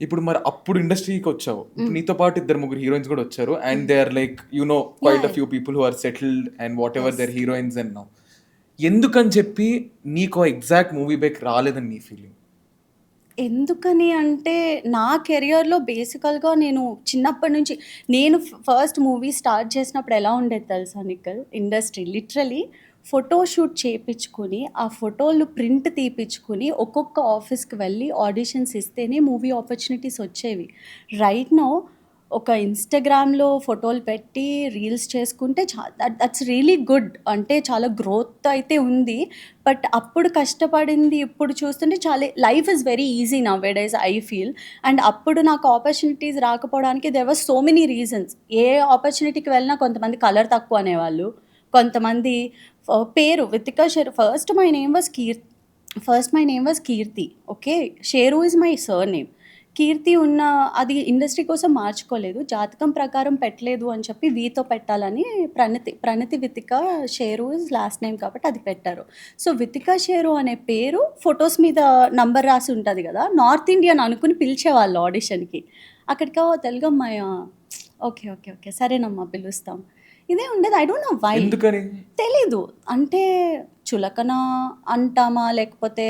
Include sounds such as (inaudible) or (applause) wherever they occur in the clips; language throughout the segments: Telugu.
ఇప్పుడు మరి అప్పుడు ఇండస్ట్రీకి వచ్చావు. ఇప్పుడు నీతో పాటు ఇద్దరు ముగ్గురు హీరోయిన్స్ కూడా వచ్చారు. And they are like you know quite a. Few people who are settled and whatever their heroines and now ఎందుకని చెప్పి నీకు ఎగ్జాక్ట్ మూవీ బేక్ రాలేదని నీ ఫీలింగ్ ఎందుకని అంటే నా కెరియర్లో బేసికల్గా నేను చిన్నప్పటి నుంచి నేను ఫస్ట్ మూవీ స్టార్ట్ చేసినప్పుడు ఎలా ఉండేది తెలుసా Nikhil? Industry literally photo shoot చేయించుకుని ఆ ఫోటోలు ప్రింట్ తీపించుకుని ఒక్కొక్క ఆఫీస్కి వెళ్ళి ఆడిషన్స్ ఇస్తేనే మూవీ ఆపర్చునిటీస్ వచ్చేవి. రైట్ నో ఒక ఇన్స్టాగ్రామ్లో ఫోటోలు పెట్టి రీల్స్ చేసుకుంటే చా దట్స్ రియలీ గుడ్ అంటే చాలా గ్రోత్ అయితే ఉంది. బట్ అప్పుడు కష్టపడింది ఇప్పుడు చూస్తుంటే చాలా లైఫ్ ఇస్ వెరీ ఈజీ నా డేస్ ఐ ఫీల్ అండ్ అప్పుడు నాకు ఆపర్చునిటీస్ రాకపోవడానికి there were so many reasons ఏ ఆపర్చునిటీకి వెళ్ళినా కొంతమంది కలర్ తక్కువ అనేవాళ్ళు. కొంతమంది పేరు Vithika Sheru first my name was Keerthi first my name was Keerthi okay Sheru is my surname Keerthi ఉన్న అది ఇండస్ట్రీ కోసం మార్చుకోలేదు జాతకం ప్రకారం పెట్టలేదు అని చెప్పి వీతో పెట్టాలని Pranathi Pranathi Vithika Sheru is last name కాబట్టి అది పెట్టారు. సో వితిక షేరు అనే పేరు ఫొటోస్ మీద నంబర్ రాసి ఉంటుంది కదా నార్త్ ఇండియన్ అనుకుని పిలిచేవాళ్ళు ఆడిషన్కి అక్కడికి "ఓ, తెలుగు అమ్మాయి ఓకే ఓకే ఓకే సరేనమ్మా పిలుస్తాం. ఇదే ఉండేది. ఐ డోంట్ నో వై ఎందుకని? తెలీదు. అంటే చులకన అంటామా? లేకపోతే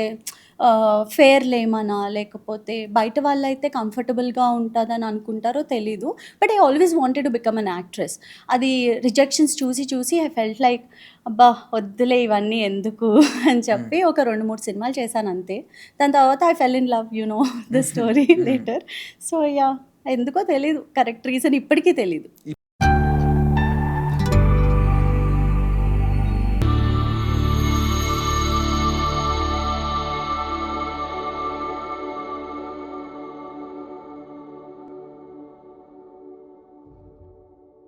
ఫేర్ లేమనా? లేకపోతే బయట వాళ్ళైతే కంఫర్టబుల్గా ఉంటుందని అనుకుంటారో తెలీదు. But I always wanted to become an actress అది రిజెక్షన్స్ చూసి చూసి ఐ ఫెల్ట్ లైక్ అబ్బా వద్దులే ఇవన్నీ ఎందుకు? (laughs) అని చెప్పి ఒక రెండు మూడు సినిమాలు చేశాను అంతే. దాని తర్వాత I fell in love you know the story later so yeah ఎందుకో తెలీదు. కరెక్ట్ రీజన్ ఇప్పటికీ తెలీదు.